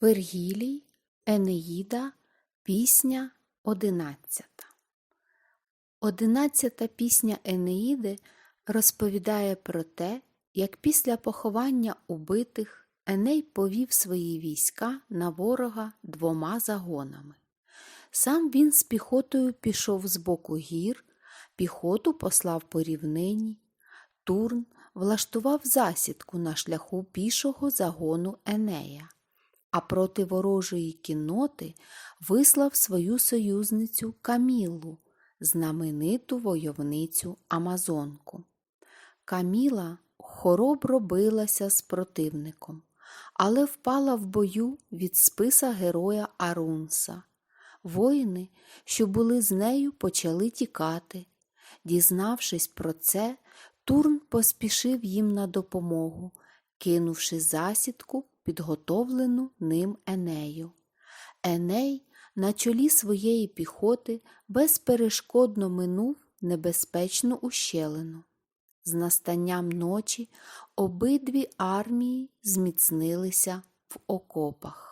Вергілій, Енеїда, пісня одинадцята. Одинадцята пісня Енеїди розповідає про те, як після поховання убитих Еней повів свої війська на ворога двома загонами. Сам він з піхотою пішов з боку гір, піхоту послав по рівнині. Турн влаштував засідку на шляху пішого загону Енея, а проти ворожої кінноти вислав свою союзницю Камілу, знамениту войовницю Амазонку. Каміла хоробро билася з противником, але впала в бою від списа героя Арунса. Воїни, що були з нею, почали тікати. Дізнавшись про це, Турн поспішив їм на допомогу, кинувши засідку, підготовлену ним Енею. Еней на чолі своєї піхоти безперешкодно минув небезпечну ущелину. З настанням ночі обидві армії зміцнилися в окопах.